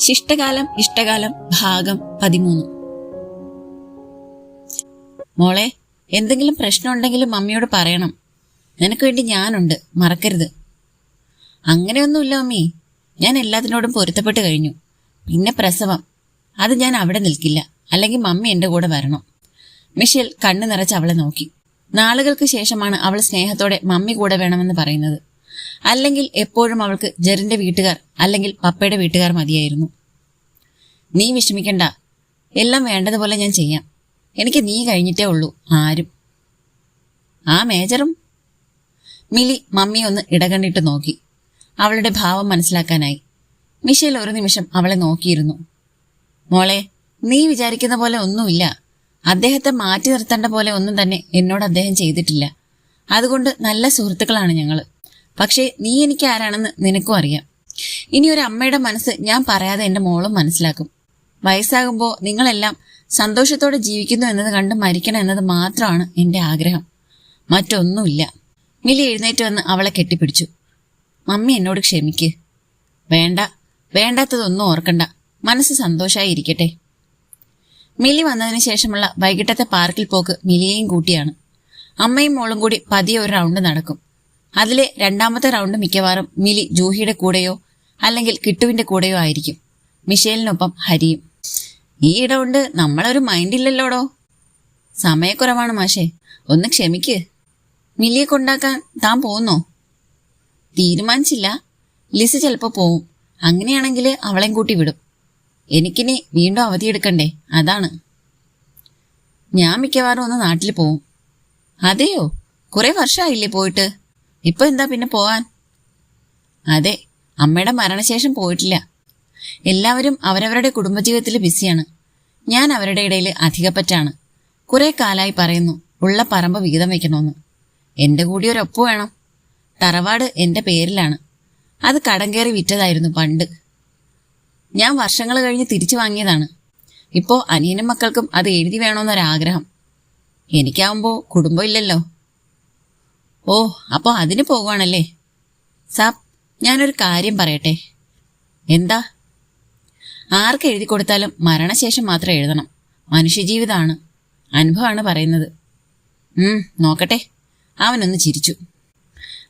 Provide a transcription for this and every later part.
ശിഷ്ടകാലം ഇഷ്ടകാലം ഭാഗം പതിമൂന്ന്. മോളെ എന്തെങ്കിലും പ്രശ്നമുണ്ടെങ്കിലും മമ്മിയോട് പറയണം. നിനക്ക് വേണ്ടി ഞാനുണ്ട്. മറക്കരുത്. അങ്ങനെയൊന്നുമില്ല മമ്മി. ഞാൻ എല്ലാത്തിനോടും പൊരുത്തപ്പെട്ട് കഴിഞ്ഞു. പിന്നെ പ്രസവം. അത് ഞാൻ അവിടെ നിൽക്കില്ല. അല്ലെങ്കിൽ മമ്മി എന്റെ കൂടെ വരണം. മിഷേൽ കണ്ണു നിറച്ച് അവളെ നോക്കി. നാളുകൾക്ക് ശേഷമാണ് അവൾ സ്നേഹത്തോടെ മമ്മി കൂടെ വേണമെന്ന് പറയുന്നത്. അല്ലെങ്കിൽ എപ്പോഴും അവൾക്ക് ജെറിന്റെ വീട്ടുകാർ അല്ലെങ്കിൽ പപ്പയുടെ വീട്ടുകാർ മതിയായിരുന്നു. നീ വിഷമിക്കണ്ട. എല്ലാം വേണ്ടതുപോലെ ഞാൻ ചെയ്യാം. എനിക്ക് നീ കഴിഞ്ഞിട്ടേ ഉള്ളൂ ആരും. ആ മേജറും? മിലി മമ്മി ഒന്ന് ഇടകണ്ണിട്ട് നോക്കി. അവളുടെ ഭാവം മനസ്സിലാക്കാനായി. മിഷേൽ ഒരു നിമിഷം അവളെ നോക്കിയിരുന്നു. മോളെ നീ വിചാരിക്കുന്ന പോലെ ഒന്നുമില്ല. അദ്ദേഹത്തെ മാറ്റി നിർത്തേണ്ട പോലെ ഒന്നും തന്നെ എന്നോട് അദ്ദേഹം ചെയ്തിട്ടില്ല. അതുകൊണ്ട് നല്ല സുഹൃത്തുക്കളാണ് ഞങ്ങൾ പക്ഷേ നീ എനിക്ക് ആരാണെന്ന് നിനക്കും അറിയാം. ഇനി ഒരു അമ്മയുടെ മനസ്സ് ഞാൻ പറയാതെ എന്റെ മോളും മനസ്സിലാക്കും. വയസ്സാകുമ്പോൾ നിങ്ങളെല്ലാം സന്തോഷത്തോടെ ജീവിക്കുന്നു എന്നത് കണ്ട് മരിക്കണം എന്നത് മാത്രമാണ് എന്റെ ആഗ്രഹം. മറ്റൊന്നുമില്ല. മിലി എഴുന്നേറ്റ് വന്ന് അവളെ കെട്ടിപ്പിടിച്ചു. മമ്മി എന്നോട് ക്ഷമിക്ക്. വേണ്ട വേണ്ടാത്തതൊന്നും ഓർക്കണ്ട. മനസ്സ് സന്തോഷമായി ഇരിക്കട്ടെ. മിലി വന്നതിന് ശേഷമുള്ള വൈകിട്ടത്തെ പാർക്കിൽ പോക്ക് മിലിയെയും കൂട്ടിയാണ്. അമ്മയും മോളും കൂടി പതിയെ ഒരു റൗണ്ട് നടക്കും. അതിലെ രണ്ടാമത്തെ റൗണ്ട് മിക്കവാറും മിലി ജൂഹിയുടെ കൂടെയോ അല്ലെങ്കിൽ കിട്ടുവിന്റെ കൂടെയോ ആയിരിക്കും. മിഷേലിനൊപ്പം ഹരിയും. ഈ ഇടവുണ്ട് നമ്മളൊരു മൈൻഡില്ലല്ലോടോ സമയക്കുറവാണ് മാഷേ. ഒന്ന് ക്ഷമിക്ക്. മിലിയെ കൊണ്ടാക്കാൻ താൻ പോകുന്നോ? തീരുമാനിച്ചില്ല. ലിസ് ചിലപ്പോൾ പോവും. അങ്ങനെയാണെങ്കിൽ അവളെയും കൂട്ടി വിടും. എനിക്കിനി വീണ്ടും അവധിയെടുക്കണ്ടേ അതാണ്. ഞാൻ മിക്കവാറും ഒന്ന് നാട്ടിൽ പോവും. അതെയോ? കുറെ വർഷമായില്ലേ പോയിട്ട്? ഇപ്പൊ എന്താ പിന്നെ പോവാൻ? അതെ അമ്മയുടെ മരണശേഷം പോയിട്ടില്ല. എല്ലാവരും അവരവരുടെ കുടുംബജീവിതത്തിൽ ബിസിയാണ്. ഞാൻ അവരുടെ ഇടയിൽ അധികപ്പറ്റാണ്. കുറെ കാലായി പറയുന്നു ഉള്ള പറമ്പ് വിഹിതം വെക്കണമെന്ന്. എന്റെ കൂടി ഒരു വേണം. തറവാട് എന്റെ പേരിലാണ്. അത് കടം കയറി വിറ്റതായിരുന്നു പണ്ട്. ഞാൻ വർഷങ്ങൾ കഴിഞ്ഞ് തിരിച്ചു വാങ്ങിയതാണ്. ഇപ്പോ അനിയനും മക്കൾക്കും അത് എഴുതി വേണമെന്നൊരാഗ്രഹം എനിക്കാവുമ്പോ കുടുംബം ഇല്ലല്ലോ. ഓ അപ്പോ അതിന് പോകുവാണല്ലേ സാബ് ഞാനൊരു കാര്യം പറയട്ടെ. എന്താ? ആർക്ക് എഴുതി കൊടുത്താലും മരണശേഷം മാത്രം എഴുതണം. മനുഷ്യജീവിതമാണ് അനുഭവമാണ് പറയുന്നത്. നോക്കട്ടെ. അവനൊന്ന് ചിരിച്ചു.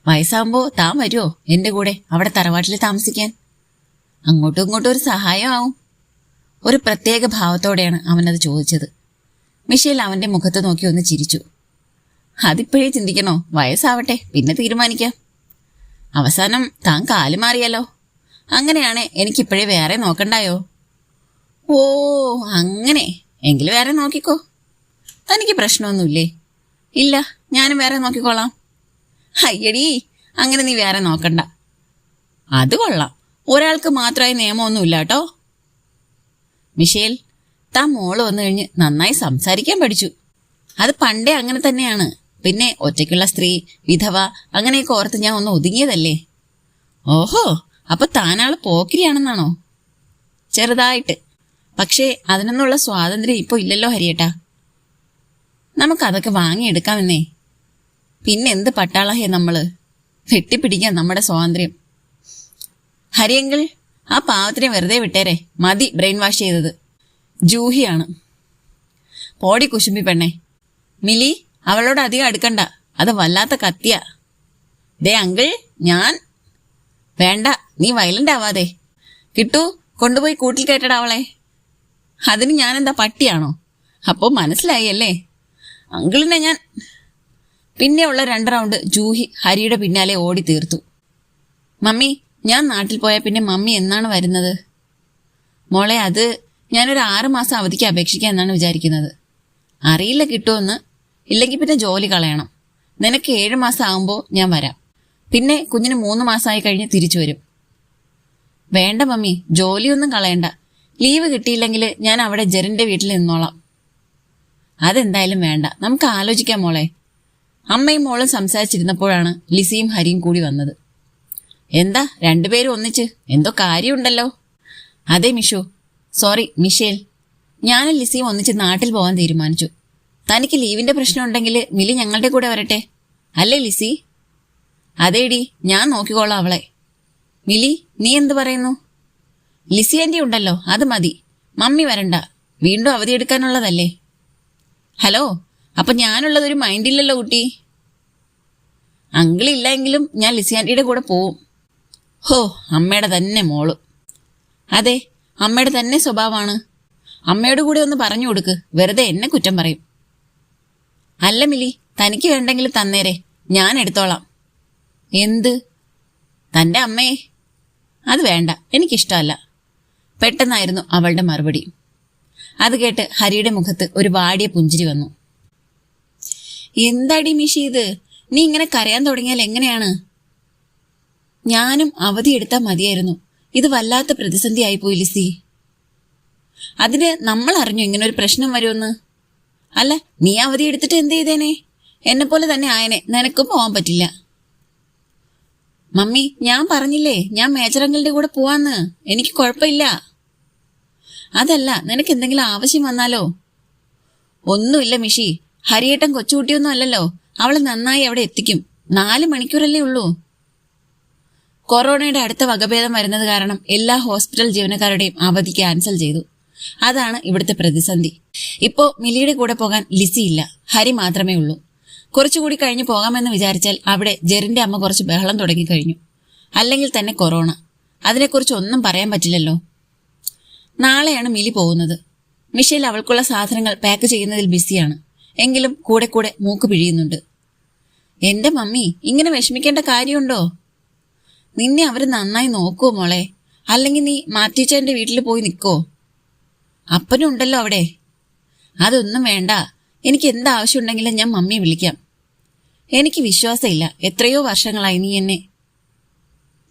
വയസ്സാകുമ്പോൾ താൻ വരുമോ എന്റെ കൂടെ അവിടെ തറവാട്ടിൽ താമസിക്കാൻ? അങ്ങോട്ടും ഇങ്ങോട്ടും ഒരു സഹായമാവും. ഒരു പ്രത്യേക ഭാവത്തോടെയാണ് അവനത് ചോദിച്ചത്. മിഷേൽ അവന്റെ മുഖത്ത് നോക്കി ഒന്ന് ചിരിച്ചു. അതിപ്പോഴേ ചിന്തിക്കണോ? വയസ്സാവട്ടെ പിന്നെ തീരുമാനിക്കാം. അവസാനം താൻ കാൽ മാറിയല്ലോ. അങ്ങനെയാണ് എനിക്കിപ്പോഴേ വേറെ നോക്കണ്ടായോ? ഓ അങ്ങനെ. എങ്കിൽ വേറെ നോക്കിക്കോ. തനിക്ക് പ്രശ്നമൊന്നുമില്ലേ? ഇല്ല ഞാനും വേറെ നോക്കിക്കോളാം. അയ്യടി അങ്ങനെ നീ വേറെ നോക്കണ്ട. അത് കൊള്ളാം. ഒരാൾക്ക് മാത്രമായി നിയമമൊന്നുമില്ല കേട്ടോ മിഷേൽ താൻ മോൾ വന്നു കഴിഞ്ഞ് നന്നായി സംസാരിക്കാൻ പഠിച്ചു. അത് പണ്ടേ അങ്ങനെ തന്നെയാണ്. പിന്നെ ഒറ്റയ്ക്കുള്ള സ്ത്രീ വിധവ അങ്ങനെയൊക്കെ ഓർത്ത് ഞാൻ ഒന്ന് ഒതുങ്ങിയതല്ലേ? ഓഹോ അപ്പൊ താനാൾ പോക്കിരിയാണെന്നാണോ? ചെറുതായിട്ട്. പക്ഷേ അതിനൊന്നുള്ള സ്വാതന്ത്ര്യം ഇപ്പോൾ ഇല്ലല്ലോ ഹരിയേട്ടാ. നമുക്കതൊക്കെ വാങ്ങിയെടുക്കാമെന്നേ. പിന്നെ എന്ത് പട്ടാളഹേ നമ്മൾ? വെട്ടിപ്പിടിക്കാൻ നമ്മുടെ സ്വാതന്ത്ര്യം. ഹരിയെങ്കിൽ ആ പാവത്തിനെ വെറുതെ വിട്ടേരെ. മതി ബ്രെയിൻ വാഷ് ചെയ്തത്. ജൂഹിയാണ്. പോടി കുശുമ്പി പെണ്ണെ. മിലി അവളോട് അധികം അടുക്കണ്ട. അത് വല്ലാത്ത കത്തിയ. ദേ അങ്കിൾ ഞാൻ. വേണ്ട നീ വയലന്റ് ആവാതെ. കിട്ടു കൊണ്ടുപോയി കൂട്ടിൽ കേട്ടടാ അവളെ. അതിന് എന്താ പട്ടിയാണോ? അപ്പോൾ മനസ്സിലായി അല്ലേ അങ്കിളിനെ ഞാൻ. പിന്നെ ഉള്ള രണ്ട് റൗണ്ട് ജൂഹി ഹരിയുടെ പിന്നാലെ ഓടി തീർത്തു. മമ്മി ഞാൻ നാട്ടിൽ പോയാൽ പിന്നെ മമ്മി എന്നാണ് വരുന്നത്? മോളെ അത് ഞാനൊരു ആറ് മാസം അവധിക്ക് അപേക്ഷിക്കാം എന്നാണ് വിചാരിക്കുന്നത്. അറിയില്ല കിട്ടുമെന്ന് ഇല്ലെങ്കിൽ പിന്നെ ജോലി കളയണം. നിനക്ക് ഏഴ് മാസം ആകുമ്പോൾ ഞാൻ വരാം. പിന്നെ കുഞ്ഞിന് മൂന്ന് മാസമായി കഴിഞ്ഞ് തിരിച്ചു വരും. വേണ്ട മമ്മി ജോലിയൊന്നും കളയണ്ട. ലീവ് കിട്ടിയില്ലെങ്കിൽ ഞാൻ അവിടെ ജെറിന്റെ വീട്ടിൽ നിന്നോളാം. അതെന്തായാലും വേണ്ട. നമുക്ക് ആലോചിക്കാം മോളെ. അമ്മയും മോളും സംസാരിച്ചിരുന്നപ്പോഴാണ് ലിസിയും ഹരിയും കൂടി വന്നത്. എന്താ രണ്ടുപേരും ഒന്നിച്ച്? എന്തോ കാര്യമുണ്ടല്ലോ. അതെ മിഷു. Sorry Michel. ഞാനും ലിസിയും ഒന്നിച്ച് നാട്ടിൽ പോകാൻ തീരുമാനിച്ചു. തനിക്ക് ലീവിന്റെ പ്രശ്നം ഉണ്ടെങ്കിൽ മിലി ഞങ്ങളുടെ കൂടെ വരട്ടെ? അല്ലേ ലിസി? അതേടി ഞാൻ നോക്കിക്കോളാം അവളെ. മിലി നീ എന്ത് പറയുന്നു? ലിസി ആന്റി ഉണ്ടല്ലോ അത് മതി. മമ്മി വരണ്ട. വീണ്ടും അവധിയെടുക്കാനുള്ളതല്ലേ ഹലോ അപ്പൊ ഞാനുള്ളതൊരു മൈൻഡില്ലല്ലോ കുട്ടി. അങ്കിളില്ലെങ്കിലും ഞാൻ ലിസി ആന്റിയുടെ കൂടെ പോവും. ഹോ അമ്മയുടെ തന്നെ മോൾ. അതെ അമ്മയുടെ തന്നെ സ്വഭാവമാണ്. അമ്മയോട് കൂടെ ഒന്ന് പറഞ്ഞു കൊടുക്ക് വെറുതെ എന്നെ കുറ്റം പറയും. അല്ല മിലി തനിക്ക് വേണ്ടെങ്കിൽ തന്നേരെ. ഞാൻ എടുത്തോളാം. എന്ത്? തന്റെ അമ്മയെ അത് വേണ്ട. എനിക്കിഷ്ടമല്ല. പെട്ടെന്നായിരുന്നു അവളുടെ മറുപടി. അത് കേട്ട് ഹരിയുടെ മുഖത്ത് ഒരു വാടിയ പുഞ്ചിരി വന്നു. എന്താടി മിഷി ഇത്? നീ ഇങ്ങനെ കരയാൻ തുടങ്ങിയാൽ എങ്ങനെയാണ്? ഞാനും അവധി എടുത്താൽ മതിയായിരുന്നു. ഇത് വല്ലാത്ത പ്രതിസന്ധിയായി ആയിപ്പോയി ലിസി. അതിന് നമ്മൾ അറിഞ്ഞു ഇങ്ങനെ ഒരു പ്രശ്നം വരുമെന്ന്. അല്ല നീ അവധി എടുത്തിട്ട് എന്ത് ചെയ്തേനെ? എന്നെ പോലെ തന്നെ ആയനെ നിനക്കും പോവാൻ പറ്റില്ല. മമ്മി ഞാൻ പറഞ്ഞില്ലേ ഞാൻ മേജറങ്ങളുടെ കൂടെ പോവാന്ന്. എനിക്ക് കുഴപ്പമില്ല. അതല്ല നിനക്ക് എന്തെങ്കിലും ആവശ്യം വന്നാലോ? ഒന്നുമില്ല മിഷി. ഹരിയേട്ടൻ കൊച്ചുകുട്ടിയൊന്നും അല്ലല്ലോ. അവളെ നന്നായി അവിടെ എത്തിക്കും. നാല് മണിക്കൂറല്ലേ ഉള്ളൂ. കൊറോണയുടെ അടുത്ത വകഭേദം വരുന്നത് കാരണം എല്ലാ ഹോസ്പിറ്റൽ ജീവനക്കാരുടെയും അവധി ക്യാൻസൽ ചെയ്തു. അതാണ് ഇവിടുത്തെ പ്രതിസന്ധി. ഇപ്പോ മിലിയുടെ കൂടെ പോകാൻ ലിസി ഇല്ല. ഹരി മാത്രമേ ഉള്ളൂ. കുറച്ചുകൂടി കഴിഞ്ഞ് പോകാമെന്ന് വിചാരിച്ചാൽ അവിടെ ജെറിന്റെ അമ്മ കുറച്ച് ബഹളം തുടങ്ങി കഴിഞ്ഞു. അല്ലെങ്കിൽ തന്നെ കൊറോണ. അതിനെക്കുറിച്ച് ഒന്നും പറയാൻ പറ്റില്ലല്ലോ. നാളെയാണ് മിലി പോകുന്നത്. മിഷേൽ അവൾക്കുള്ള സാധനങ്ങൾ പാക്ക് ചെയ്യുന്നതിൽ ബിസിയാണ്. എങ്കിലും കൂടെ കൂടെ മൂക്ക് പിഴിയുന്നുണ്ട്. എന്റെ മമ്മി ഇങ്ങനെ വിഷമിക്കേണ്ട കാര്യമുണ്ടോ? നിന്നെ അവർ നന്നായി നോക്കുമോ മോളെ? അല്ലെങ്കിൽ നീ മാറ്റിച്ചേന്റെ വീട്ടിൽ പോയി നിൽക്കോ അപ്പനും ഉണ്ടല്ലോ അവിടെ. അതൊന്നും വേണ്ട. എനിക്ക് എന്ത് ആവശ്യമുണ്ടെങ്കിലും ഞാൻ മമ്മിയെ വിളിക്കാം. എനിക്ക് വിശ്വാസമില്ല. എത്രയോ വർഷങ്ങളായി നീ എന്നെ.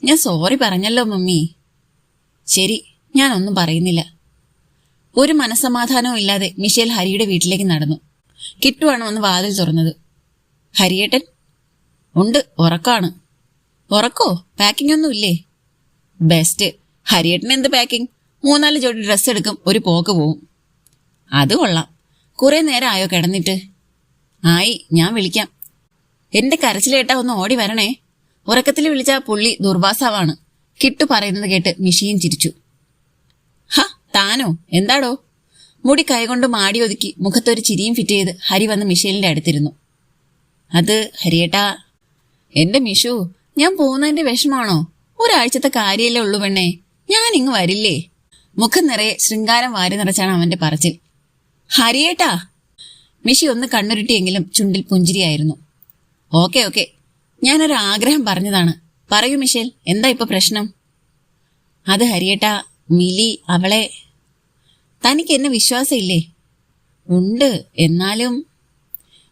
ഞാൻ സോറി പറഞ്ഞല്ലോ മമ്മി. ശരി ഞാനൊന്നും പറയുന്നില്ല. ഒരു മനസ്സമാധാനവും ഇല്ലാതെ മിഷേൽ ഹരിയുടെ വീട്ടിലേക്ക് നടന്നു. കിട്ടുവാണ് ഒന്ന് വാതിൽ തുറന്നത്. ഹരിയേട്ടൻ? ഉണ്ട് ഉറക്കാണ്. ഉറക്കോ? പാക്കിംഗ് ഒന്നും ഇല്ലേ ബെസ്റ്റ് ഹരിയേട്ടൻ എന്ത് പാക്കിംഗ് മൂന്നാൽ ജോഡി ഡ്രസ്സ് എടുക്കും ഒരു പോക്ക് പോവും. അത് കൊള്ളാം. കുറേ നേരം ആയോ കിടന്നിട്ട്. ആയി ഞാൻ വിളിക്കാം. എന്റെ കരച്ചിലേട്ടാ ഒന്ന് ഓടി വരണേ. ഉറക്കത്തിൽ വിളിച്ച പുള്ളി ദുർവാസാവാണ്. കിട്ടു പറയുന്നത് കേട്ട് മിഷിയും ചിരിച്ചു. ഹ താനോ? എന്താടോ? മുടി കൈകൊണ്ട് മാടി ഒതുക്കി മുഖത്തൊരു ചിരിയും ഫിറ്റ് ചെയ്ത് ഹരി വന്ന് മിഷേലിന്റെ അടുത്തിരുന്നു. അത് ഹരിയേട്ടാ എന്റെ മിഷു ഞാൻ പോകുന്നതിന്റെ വിഷമാണോ? ഒരാഴ്ചത്തെ കാര്യമല്ലേ ഉള്ളൂ പെണ്ണേ. ഞാൻ ഇങ്ങ് വരില്ലേ? മുഖം നിറയെ ശൃംഗാരം വാരി നിറച്ചാണ് അവന്റെ പറച്ചിൽ. ഹരിയേട്ടാ. മിഷി ഒന്ന് കണ്ണുരുട്ടിയെങ്കിലും ചുണ്ടിൽ പുഞ്ചിരിയായിരുന്നു. Okay okay. ഞാനൊരു ആഗ്രഹം പറഞ്ഞതാണ്. പറയൂ മിഷേൽ. എന്താ ഇപ്പൊ പ്രശ്നം? അത് ഹരിയേട്ടാ മിലി അവളെ. തനിക്ക് എന്നെ വിശ്വാസമില്ലേ? ഉണ്ട് എന്നാലും.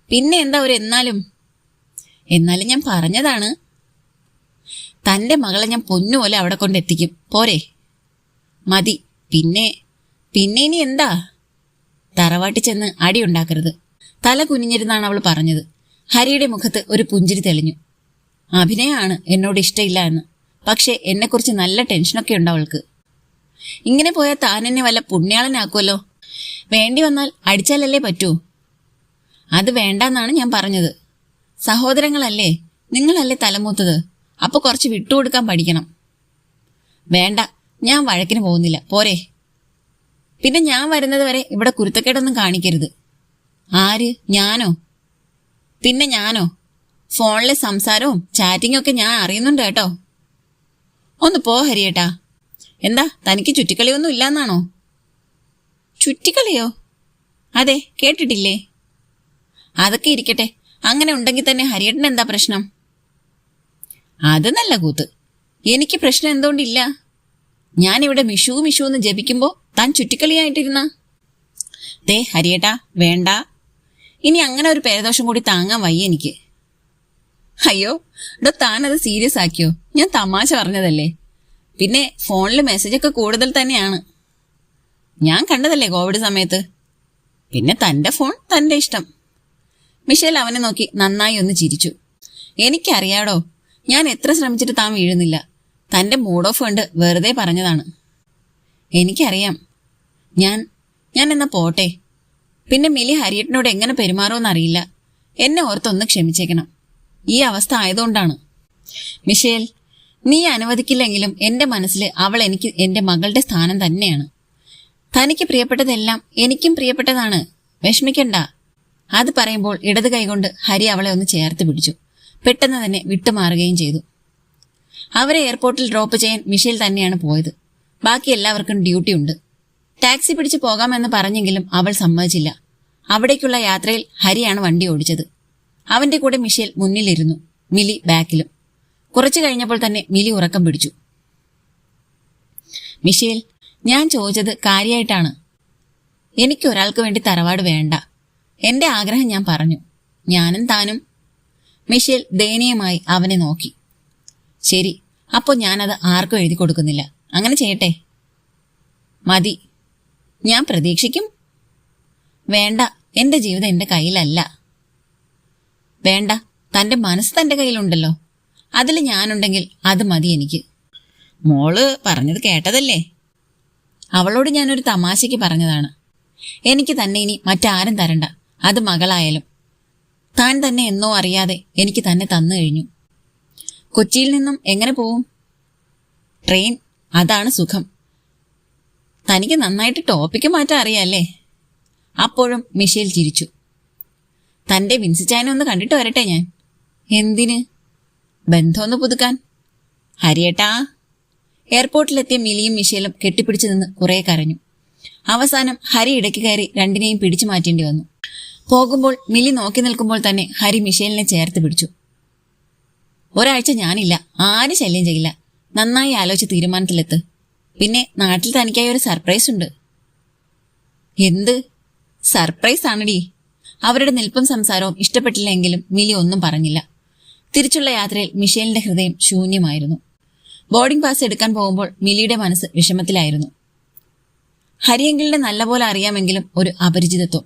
പിന്നെ എന്താ ഒരു എന്നാലും? എന്നാലും ഞാൻ പറഞ്ഞതാണ്. തന്റെ മകളെ ഞാൻ പൊന്നുപോലെ അവിടെ കൊണ്ടെത്തിക്കും പോരെ. മതി. പിന്നെ പിന്നെ ഇനി എന്താ? തറവാട്ടി ചെന്ന് അടിയുണ്ടാക്കരുത് തല കുനിഞ്ഞിരുന്നാണ് അവൾ പറഞ്ഞത്. ഹരിയുടെ മുഖത്ത് ഒരു പുഞ്ചിരി തെളിഞ്ഞു. അഭിനയമാണ് എന്നോട് ഇഷ്ടമില്ല എന്ന്. പക്ഷേ എന്നെക്കുറിച്ച് നല്ല ടെൻഷനൊക്കെ ഉണ്ട് അവൾക്ക്. ഇങ്ങനെ പോയാൽ താൻ എന്നെ വല്ല പുണ്യാളനാക്കുമല്ലോ? വേണ്ടി വന്നാൽ അടിച്ചാലല്ലേ പറ്റൂ? അത് വേണ്ടെന്നാണ് ഞാൻ പറഞ്ഞത്. സഹോദരങ്ങളല്ലേ? നിങ്ങളല്ലേ തലമൂത്തത്? അപ്പൊ കുറച്ച് വിട്ടുകൊടുക്കാൻ പഠിക്കണം. വേണ്ട ഞാൻ വഴക്കിന് പോകുന്നില്ല. പോരെ. പിന്നെ ഞാൻ വരുന്നത് വരെ ഇവിടെ കുരുത്തക്കേടൊന്നും കാണിക്കരുത്. ആര്? ഞാനോ? പിന്നെ ഞാനോ? ഫോണിലെ സംസാരവും ചാറ്റിങ്ങും ഒക്കെ ഞാൻ അറിയുന്നുണ്ട് കേട്ടോ. ഒന്ന് പോ ഹരിയേട്ടാ. എന്താ തനിക്ക് ചുറ്റിക്കളിയൊന്നും ഇല്ലാന്നാണോ? ചുറ്റിക്കളിയോ? അതെ കേട്ടിട്ടില്ലേ? അതൊക്കെ ഇരിക്കട്ടെ. അങ്ങനെ ഉണ്ടെങ്കിൽ തന്നെ ഹരിയേട്ടൻ എന്താ പ്രശ്നം? അത് നല്ല കൂത്ത്. എനിക്ക് പ്രശ്നം എന്തുകൊണ്ടില്ല? ഞാനിവിടെ മിഷു മിഷു എന്ന് ജപിക്കുമ്പോൾ താൻ ചുറ്റിക്കളിയായിട്ടിരുന്ന? ദേ ഹരിയേട്ടാ വേണ്ട. ഇനി അങ്ങനെ ഒരു പേരദോഷം കൂടി താങ്ങാൻ വയ്യ എനിക്ക്. അയ്യോ ഡോ താനത് സീരിയസ് ആക്കിയോ? ഞാൻ തമാശ പറഞ്ഞതല്ലേ? പിന്നെ ഫോണിൽ മെസ്സേജൊക്കെ കൂടുതൽ തന്നെയാണ്. ഞാൻ കണ്ടതല്ലേ കോവിഡ് സമയത്ത്? പിന്നെ തന്റെ ഫോൺ തന്റെ ഇഷ്ടം. മിഷേൽ അവനെ നോക്കി നന്നായി ഒന്ന് ചിരിച്ചു. എനിക്കറിയാടോ ഞാൻ എത്ര ശ്രമിച്ചിട്ട് താൻ വീഴുന്നില്ല. തന്റെ മൂഡ് ഓഫ് കണ്ട് വെറുതെ പറഞ്ഞതാണ്. എനിക്കറിയാം ഞാൻ ഞാൻ എന്നാ പോട്ടെ? പിന്നെ മിലി ഹരിയേട്ടനോട് എങ്ങനെ പെരുമാറുമെന്നറിയില്ല എന്നെ ഓർത്തൊന്ന് ക്ഷമിച്ചേക്കണം. ഈ അവസ്ഥ ആയതുകൊണ്ടാണ്. മിഷേൽ നീ അനുവദിക്കില്ലെങ്കിലും എന്റെ മനസ്സിൽ അവൾ എനിക്ക് എന്റെ മകളുടെ സ്ഥാനം തന്നെയാണ്. തനിക്ക് പ്രിയപ്പെട്ടതെല്ലാം എനിക്കും പ്രിയപ്പെട്ടതാണ്. വിഷമിക്കണ്ട. അത് പറയുമ്പോൾ ഇടത് കൈകൊണ്ട് ഹരി അവളെ ഒന്ന് ചേർത്ത് പിടിച്ചു. പെട്ടെന്ന് തന്നെ വിട്ടുമാറുകയും ചെയ്തു. അവരെ എയർപോർട്ടിൽ ഡ്രോപ്പ് ചെയ്യാൻ മിഷേൽ തന്നെയാണ് പോയത്. ബാക്കി എല്ലാവർക്കും ഡ്യൂട്ടി ഉണ്ട് ടാക്സി പിടിച്ച് പോകാമെന്ന് പറഞ്ഞെങ്കിലും അവൾ സമ്മതിച്ചില്ല. അവിടേക്കുള്ള യാത്രയിൽ ഹരിയാണ് വണ്ടി ഓടിച്ചത്. അവന്റെ കൂടെ മിഷേൽ മുന്നിലിരുന്നു മിലി ബാക്കിലും. കുറച്ചു കഴിഞ്ഞപ്പോൾ തന്നെ മിലി ഉറക്കം പിടിച്ചു. മിഷേൽ ഞാൻ ചോദിച്ചത് കാര്യമായിട്ടാണ് എനിക്ക് ഒരാൾക്ക് വേണ്ടി തറവാട് വേണ്ട. എന്റെ ആഗ്രഹം ഞാൻ പറഞ്ഞു. ഞാനും താനും. മിഷേൽ ദയനീയമായി അവനെ നോക്കി. ശരി അപ്പോൾ ഞാനത് ആർക്കും എഴുതി കൊടുക്കുന്നില്ല. അങ്ങനെ ചെയ്യട്ടെ? മതി. ഞാൻ പ്രതീക്ഷിക്കും. വേണ്ട എന്റെ ജീവിതം എന്റെ കയ്യിലല്ല. വേണ്ട തന്റെ മനസ്സ് തന്റെ കയ്യിലുണ്ടല്ലോ. അതിൽ ഞാനുണ്ടെങ്കിൽ അത് മതി എനിക്ക്. മോൾ പറഞ്ഞത് കേട്ടതല്ലേ? അവളോട് ഞാനൊരു തമാശയ്ക്ക് പറഞ്ഞതാണ്. എനിക്ക് തന്നെ ഇനി മറ്റാരും തരണ്ട. അത് മകളായാലും. താൻ തന്നെ എന്നോ അറിയാതെ എനിക്ക് തന്നെ തന്നു കഴിഞ്ഞു. കൊച്ചിയിൽ നിന്നും എങ്ങനെ പോവും? ട്രെയിൻ അതാണ് സുഖം. തനിക്ക് നന്നായിട്ട് ടോപ്പിക്ക് മാറ്റാൻ അറിയാല്ലേ? അപ്പോഴും മിഷേൽ ചിരിച്ചു. തന്റെ വിൻസിച്ചായനെ ഒന്ന് കണ്ടിട്ട് വരട്ടെ ഞാൻ. എന്തിന്? ബന്ധമൊന്ന് പുതുക്കാൻ. ഹരിയേട്ടാ. എയർപോർട്ടിലെത്തിയ മിലിയും മിഷേലും കെട്ടിപ്പിടിച്ചു നിന്ന് കുറെ കരഞ്ഞു. അവസാനം ഹരി ഇടയ്ക്ക് കയറി രണ്ടിനെയും പിടിച്ചു മാറ്റേണ്ടി വന്നു. പോകുമ്പോൾ മിലി നോക്കി നിൽക്കുമ്പോൾ തന്നെ ഹരി മിഷേലിനെ ചേർത്ത് പിടിച്ചു. ഒരാഴ്ച ഞാനില്ല. ആരും ശല്യം ചെയ്യില്ല. നന്നായി ആലോചിച്ച് തീരുമാനത്തിലെത്ത്. പിന്നെ നാട്ടിൽ തനിക്കായി ഒരു സർപ്രൈസ് ഉണ്ട്. എന്ത്? സർപ്രൈസ് ആണടി. അവരുടെ നിൽപ്പും സംസാരവും ഇഷ്ടപ്പെട്ടില്ലെങ്കിലും മിലി ഒന്നും പറഞ്ഞില്ല. തിരിച്ചുള്ള യാത്രയിൽ മിഷേലിന്റെ ഹൃദയം ശൂന്യമായിരുന്നു. ബോർഡിംഗ് പാസ് എടുക്കാൻ പോകുമ്പോൾ മിലിയുടെ മനസ്സ് വിഷമത്തിലായിരുന്നു. ഹരിയെങ്കിലിനെ നല്ലപോലെ അറിയാമെങ്കിലും ഒരു അപരിചിതത്വം.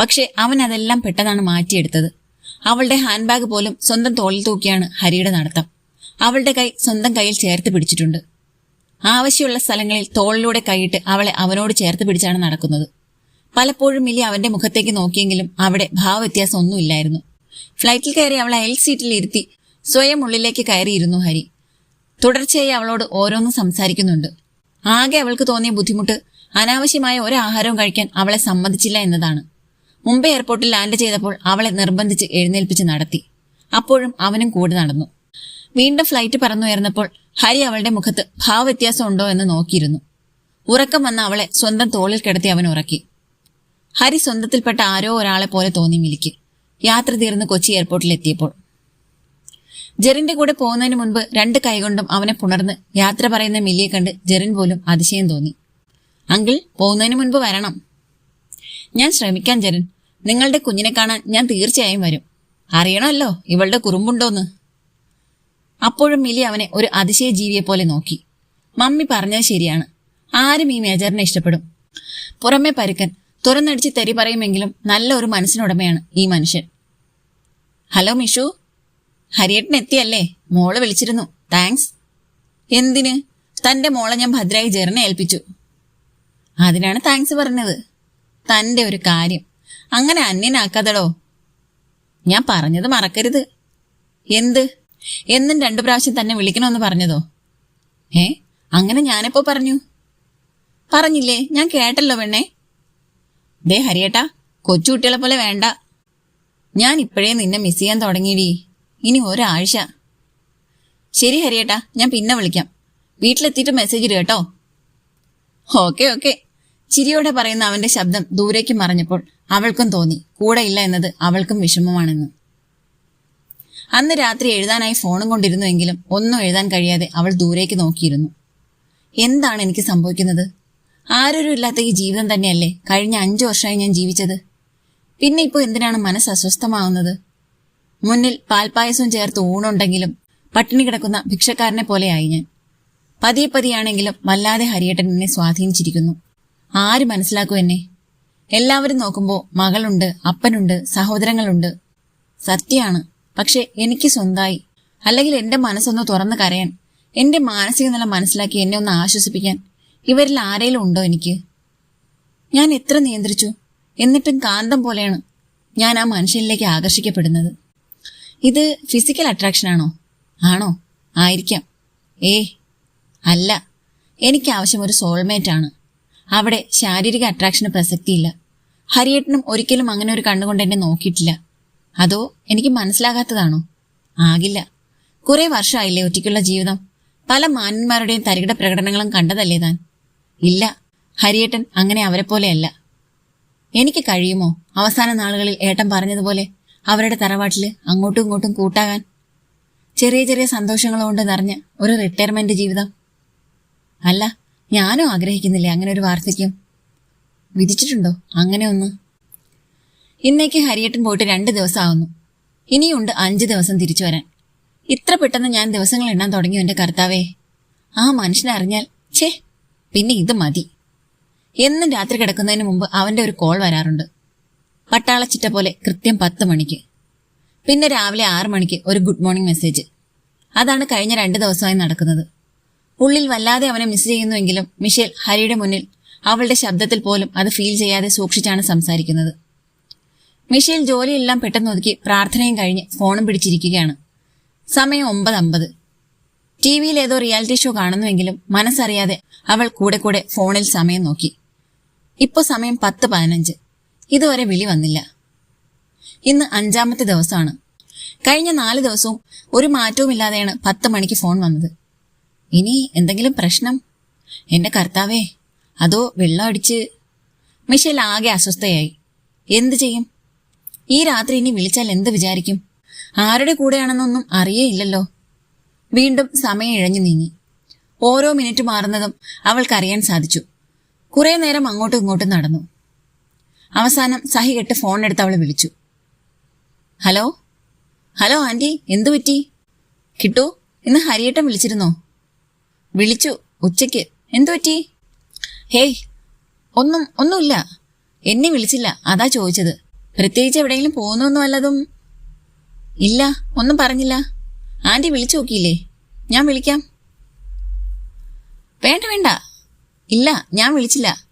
പക്ഷെ അവൻ അതെല്ലാം പെട്ടെന്നാണ് മാറ്റിയെടുത്തത്. അവളുടെ ഹാൻഡ് ബാഗ് പോലും സ്വന്തം തോളിൽ തൂക്കിയാണ് ഹരിയുടെ നടത്തം. അവളുടെ കൈ സ്വന്തം കയ്യിൽ ചേർത്ത് പിടിച്ചിട്ടുണ്ട്. ആവശ്യമുള്ള സ്ഥലങ്ങളിൽ തോളിലൂടെ കൈയിട്ട് അവളെ അവനോട് ചേർത്ത് പിടിച്ചാണ് നടക്കുന്നത്. പലപ്പോഴും മിലി അവന്റെ മുഖത്തേക്ക് നോക്കിയെങ്കിലും അവിടെ ഭാവവ്യത്യാസം ഒന്നുമില്ലായിരുന്നു ഫ്ലൈറ്റിൽ കയറി അവളെ അയൽ സീറ്റിൽ ഇരുത്തി സ്വയം ഉള്ളിലേക്ക് കയറിയിരുന്നു ഹരി. തുടർച്ചയായി അവളോട് ഓരോന്നും സംസാരിക്കുന്നുണ്ട്. ആകെ അവൾക്ക് തോന്നിയ ബുദ്ധിമുട്ട് അനാവശ്യമായ ഒരു ആഹാരവും കഴിക്കാൻ അവളെ സമ്മതിച്ചില്ല എന്നതാണ്. മുംബൈ എയർപോർട്ടിൽ ലാൻഡ് ചെയ്തപ്പോൾ അവളെ നിർബന്ധിച്ച് എഴുന്നേൽപ്പിച്ച് നടത്തി. അപ്പോഴും അവനും കൂടെ നടന്നു. വീണ്ടും ഫ്ലൈറ്റ് പറന്നുയർന്നപ്പോൾ ഹരി അവളുടെ മുഖത്ത് ഭാവവ്യത്യാസം ഉണ്ടോ എന്ന് നോക്കിയിരുന്നു. ഉറക്കം വന്ന അവളെ സ്വന്തം തോളിൽ കിടത്തി അവൻ ഉറക്കി. ഹരി സ്വന്തത്തിൽപ്പെട്ട ആരോ ഒരാളെ പോലെ തോന്നി മിലിക്ക്. യാത്ര തീർന്ന് കൊച്ചി എയർപോർട്ടിൽ എത്തിയപ്പോൾ. ജെറിന്റെ കൂടെ പോകുന്നതിന് മുൻപ് രണ്ട് കൈകൊണ്ടും അവനെ പുണർന്ന് യാത്ര പറയുന്ന മില്ലിയെ കണ്ട് ജെറിൻ പോലും അതിശയം തോന്നി. അങ്കിൾ പോകുന്നതിന് മുൻപ് വരണം. ഞാൻ ശ്രമിക്കാം ജെറിൻ. നിങ്ങളുടെ കുഞ്ഞിനെ കാണാൻ ഞാൻ തീർച്ചയായും വരും. അറിയണമല്ലോ ഇവളുടെ കുറുമ്പുണ്ടോന്ന്. അപ്പോഴും മിലി അവനെ ഒരു അതിശയ ജീവിയെ പോലെ നോക്കി. മമ്മി പറഞ്ഞത് ശരിയാണ്. ആരും ഈ മേജറിനെ ഇഷ്ടപ്പെടും. പുറമെ പരുക്കൻ തുറന്നടിച്ച് തെറി പറയുമെങ്കിലും നല്ല ഒരു മനസ്സിനുടമയാണ് ഈ മനുഷ്യൻ. ഹലോ മിഷു. ഹരിയേട്ടൻ എത്തിയല്ലേ? മോൾ വിളിച്ചിരുന്നു. താങ്ക്സ്. എന്തിന്? തന്റെ മോളെ ഞാൻ ഭദ്രായി ജെറിനെ ഏൽപ്പിച്ചു. അതിനാണ് താങ്ക്സ് പറഞ്ഞത്. തന്റെ ഒരു കാര്യം. അങ്ങനെ അന്യനാക്കാതടോ. ഞാൻ പറഞ്ഞത് മറക്കരുത്. എന്ത്? എന്നും രണ്ടു പ്രാവശ്യം തന്നെ വിളിക്കണമെന്ന് പറഞ്ഞതോ? ഏ? അങ്ങനെ ഞാനെപ്പോ പറഞ്ഞു? പറഞ്ഞില്ലേ? ഞാൻ കേട്ടല്ലോ പെണ്ണേ. ദേ ഹരിയേട്ടാ കൊച്ചുകുട്ടികളെ പോലെ വേണ്ട. ഞാൻ ഇപ്പോഴേ നിന്നെ മിസ് ചെയ്യാൻ തുടങ്ങിയിടി. ഇനി ഒരാഴ്ച. ശരി ഹരിയേട്ടാ ഞാൻ പിന്നെ വിളിക്കാം. വീട്ടിലെത്തിയിട്ട് മെസ്സേജ് ഇടുക കേട്ടോ. Okay okay. ചിരിയോടെ പറയുന്ന അവന്റെ ശബ്ദം ദൂരേക്ക് മറഞ്ഞപ്പോൾ അവൾക്കും തോന്നി. കൂടെയില്ല എന്നത് അവൾക്കും വിഷമമാണെന്ന്. അന്ന് രാത്രി എഴുതാനായി ഫോണും കൊണ്ടിരുന്നുവെങ്കിലും ഒന്നും എഴുതാൻ കഴിയാതെ അവൾ ദൂരേക്ക് നോക്കിയിരുന്നു. എന്താണ് എനിക്ക് സംഭവിക്കുന്നത്? ആരൊരു ഇല്ലാത്ത ഈ ജീവിതം തന്നെയല്ലേ കഴിഞ്ഞ അഞ്ചു വർഷമായി ഞാൻ ജീവിച്ചത്? പിന്നെ ഇപ്പോൾ എന്തിനാണ് മനസ്സ് അസ്വസ്ഥമാവുന്നത്? മുന്നിൽ പാൽപ്പായസവും ചേർത്ത് ഊണുണ്ടെങ്കിലും പട്ടിണി കിടക്കുന്ന ഭിക്ഷക്കാരനെ പോലെയായി ഞാൻ. പതിയെ പതിയാണെങ്കിലും വല്ലാതെ ഹരിയേട്ടൻ എന്നെ സ്വാധീനിച്ചിരിക്കുന്നു. ആര് മനസ്സിലാക്കൂ എന്നെ? എല്ലാവരും നോക്കുമ്പോൾ മകളുണ്ട് അപ്പനുണ്ട് സഹോദരങ്ങളുണ്ട്. സത്യമാണ്. പക്ഷെ എനിക്ക് സ്വന്തമായി അല്ലെങ്കിൽ എന്റെ മനസ്സൊന്ന് തുറന്നു കരയാൻ. എന്റെ മാനസിക നില മനസ്സിലാക്കി എന്നെ ഒന്ന് ആശ്വസിപ്പിക്കാൻ. ഇവരിൽ ആരെങ്കിലും ഉണ്ടോ എനിക്ക്? ഞാൻ എത്ര നിയന്ത്രിച്ചു? എന്നിട്ടും കാന്തം പോലെയാണ് ഞാൻ ആ മനുഷ്യനിലേക്ക് ആകർഷിക്കപ്പെടുന്നത്. ഇത് ഫിസിക്കൽ അട്രാക്ഷൻ ആണോ? ആണോ? ആയിരിക്കാം. ഏ അല്ല. എനിക്ക് ആവശ്യം ഒരു സോൾമേറ്റ് ആണ്. അവിടെ ശാരീരിക അട്രാക്ഷന് പ്രസക്തിയില്ല. ഹരിയേട്ടനും ഒരിക്കലും അങ്ങനെ ഒരു കണ്ണുകൊണ്ട് എന്നെ നോക്കിയിട്ടില്ല. അതോ എനിക്ക് മനസ്സിലാകാത്തതാണോ? ആകില്ല. കുറെ വർഷമായില്ലേ ഒറ്റയ്ക്കുള്ള ജീവിതം. പല മാന്യന്മാരുടെയും തരികിട പ്രകടനങ്ങളും കണ്ടതല്ലേ താൻ? ഇല്ല. ഹരിയേട്ടൻ അങ്ങനെ അവരെ പോലെയല്ല. എനിക്ക് കഴിയുമോ അവസാന നാളുകളിൽ ഏട്ടൻ പറഞ്ഞതുപോലെ അവരുടെ തറവാട്ടിൽ അങ്ങോട്ടും ഇങ്ങോട്ടും കൂട്ടാകാൻ? ചെറിയ ചെറിയ സന്തോഷങ്ങളുകൊണ്ട് നിറഞ്ഞ ഒരു റിട്ടയർമെന്റ് ജീവിതം. അല്ല ഞാനും ആഗ്രഹിക്കുന്നില്ലേ അങ്ങനെ ഒരു വാർദ്ധക്യം? വിധിച്ചിട്ടുണ്ടോ? അങ്ങനെ ഒന്ന്? ഇന്നേക്ക് ഹരിയേട്ടൻ പോയിട്ട് രണ്ട് ദിവസമാകുന്നു ഇനിയുണ്ട് അഞ്ച് ദിവസം തിരിച്ചു വരാൻ. ഇത്ര പെട്ടെന്ന് ഞാൻ ദിവസങ്ങൾ എണ്ണാൻ തുടങ്ങിയോ എന്റെ കർത്താവേ? ആ മനുഷ്യനെ അറിഞ്ഞാൽ ഛേ പിന്നെ ഇത് മതി. എന്നും രാത്രി കിടക്കുന്നതിന് മുമ്പ് അവന്റെ ഒരു കോൾ വരാറുണ്ട്. പട്ടാളച്ചിട്ട പോലെ കൃത്യം പത്ത് മണിക്ക്. പിന്നെ രാവിലെ ആറ് മണിക്ക് ഒരു ഗുഡ് മോർണിംഗ് മെസ്സേജ്. അതാണ് കഴിഞ്ഞ രണ്ട് ദിവസമായി നടക്കുന്നത്. ഉള്ളിൽ വല്ലാതെ അവനെ മിസ് ചെയ്യുന്നുവെങ്കിലും മിഷേൽ ഹരിയുടെ മുന്നിൽ അവളുടെ ശബ്ദത്തിൽ പോലും അത് ഫീൽ ചെയ്യാതെ സൂക്ഷിച്ചാണ് സംസാരിക്കുന്നത്. മിഷേൽ ജോലിയെല്ലാം പെട്ടെന്ന് ഒതുക്കി പ്രാർത്ഥനയും കഴിഞ്ഞ് ഫോണും പിടിച്ചിരിക്കുകയാണ്. സമയം ഒമ്പത് അമ്പത് ടി വിയിൽ ഏതോ റിയാലിറ്റി ഷോ കാണുന്നുവെങ്കിലും മനസ്സറിയാതെ അവൾ കൂടെ കൂടെ ഫോണിൽ സമയം നോക്കി. ഇപ്പോൾ സമയം പത്ത് പതിനഞ്ച്. ഇതുവരെ വിളി വന്നില്ല. ഇന്ന് അഞ്ചാമത്തെ ദിവസമാണ്. കഴിഞ്ഞ നാല് ദിവസവും ഒരു മാറ്റവുമില്ലാതെയാണ് പത്ത് മണിക്ക് ഫോൺ വന്നത്. ഇനി എന്തെങ്കിലും പ്രശ്നം? എന്റെ കർത്താവേ അതോ വെള്ളം അടിച്ച്? മിഷേൽ ആകെ അസ്വസ്ഥയായി. എന്തു ചെയ്യും? ഈ രാത്രി ഇനി വിളിച്ചാൽ എന്ത് വിചാരിക്കും? ആരുടെ കൂടെയാണെന്നൊന്നും അറിയേയില്ലല്ലോ. വീണ്ടും സമയം ഇഴഞ്ഞു നീങ്ങി. ഓരോ മിനിറ്റ് മാറുന്നതും അവൾക്കറിയാൻ സാധിച്ചു. കുറെ നേരം അങ്ങോട്ടും ഇങ്ങോട്ടും നടന്നു. അവസാനം സഹി കെട്ട് ഫോൺ എടുത്ത് അവൾ വിളിച്ചു. ഹലോ? ഹലോ ആന്റി എന്തു പറ്റി? കിട്ടു ഇന്ന് ഹരിയേട്ടൻ വിളിച്ചിരുന്നോ? വിളിച്ചു ഉച്ചയ്ക്ക്. എന്തു പറ്റി? ഹേയ് ഒന്നും ഒന്നുമില്ല. എന്നെ വിളിച്ചില്ല. അതാ ചോദിച്ചത്. പ്രത്യേകിച്ച് എവിടെയെങ്കിലും പോകുന്നൊന്നും വല്ലതും ഇല്ല ഒന്നും പറഞ്ഞില്ല. ആന്റി വിളിച്ചു നോക്കിയില്ലേ? ഞാൻ വിളിക്കാം. വേണ്ട വേണ്ട. ഇല്ല ഞാൻ വിളിച്ചില്ല.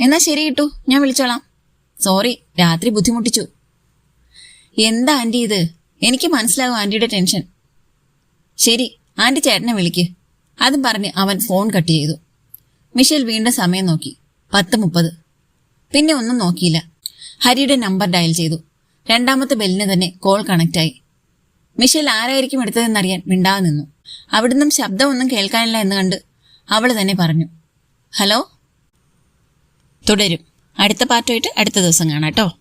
എന്നാ ശരി കിട്ടു. ഞാൻ വിളിച്ചോളാം. സോറി രാത്രി ബുദ്ധിമുട്ടിച്ചു. എന്താ ആന്റി ഇത്? എനിക്ക് മനസ്സിലാകും ആന്റിയുടെ ടെൻഷൻ. ശരി ആന്റി ചേട്ടനെ വിളിക്ക്. അതും പറഞ്ഞ് അവൻ ഫോൺ കട്ട് ചെയ്തു. മിഷേൽ വീണ്ടും സമയം നോക്കി. പത്ത് മുപ്പത്. പിന്നെ ഒന്നും നോക്കിയില്ല. ഹരിയുടെ നമ്പർ ഡയൽ ചെയ്തു. രണ്ടാമത്തെ ബെല്ലിന് തന്നെ കോൾ കണക്റ്റായി. മിഷേൽ ആരായിരിക്കും എടുത്തതെന്നറിയാൻ മിണ്ടാതെ നിന്നു. അവിടുന്ന് ശബ്ദമൊന്നും കേൾക്കാനില്ല എന്ന് കണ്ട് അവൾ തന്നെ പറഞ്ഞു ഹലോ? തുടരും. അടുത്ത പാർട്ടുമായിട്ട് അടുത്ത ദിവസം കാണാം കേട്ടോ.